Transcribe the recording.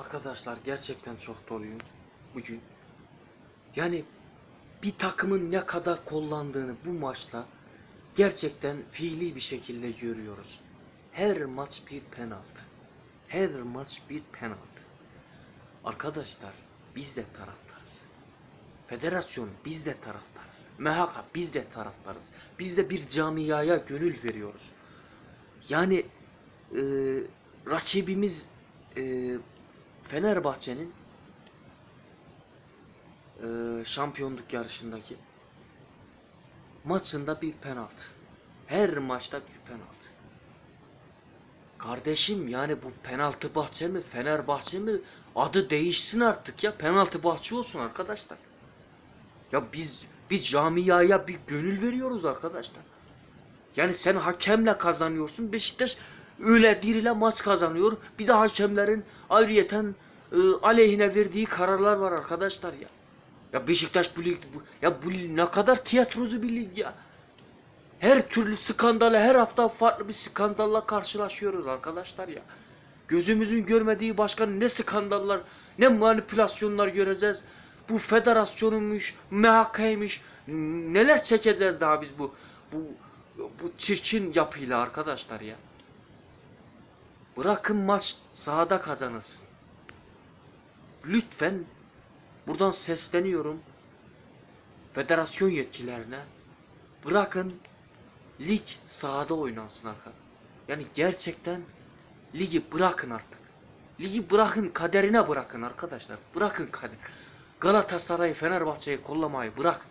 Arkadaşlar gerçekten çok doluyum bugün. Yani bir takımın ne kadar kullandığını bu maçla gerçekten fiili bir şekilde görüyoruz. Her maç bir penaltı. Her maç bir penaltı. Arkadaşlar biz de taraftarız. Federasyon biz de taraftarız. MHK biz de taraftarız. Biz de bir camiaya gönül veriyoruz. Yani e, rakibimiz e, Fenerbahçe'nin e, şampiyonluk yarışındaki maçında bir penaltı. Her maçta bir penaltı. Kardeşim yani bu penaltı bahçe mi Fenerbahçe mi adı değişsin artık ya penaltı bahçe olsun arkadaşlar. Ya biz bir camiaya bir gönül veriyoruz arkadaşlar. Yani sen hakemle kazanıyorsun. Beşiktaş öyle diriyle maç kazanıyor. Bir de hakemlerin ayrıyeten e, aleyhine verdiği kararlar var arkadaşlar ya. Ya Beşiktaş bu lig bu, ya bu ne kadar tiyatrocu bir lig ya. Her türlü skandala her hafta farklı bir skandalla karşılaşıyoruz arkadaşlar ya. Gözümüzün görmediği başka ne skandallar, ne manipülasyonlar göreceğiz. Bu federasyonumuş, MHK'ymış, neler çekeceğiz daha biz bu bu bu çirkin yapıyla arkadaşlar ya. Bırakın maç sahada kazanılsın. Lütfen buradan sesleniyorum federasyon yetkililerine. Bırakın lig sahada oynansın arkadaşlar. Yani gerçekten ligi bırakın artık. Ligi bırakın kaderine bırakın arkadaşlar. Bırakın kader. Galatasaray Fenerbahçe'yi kollamayı bırakın.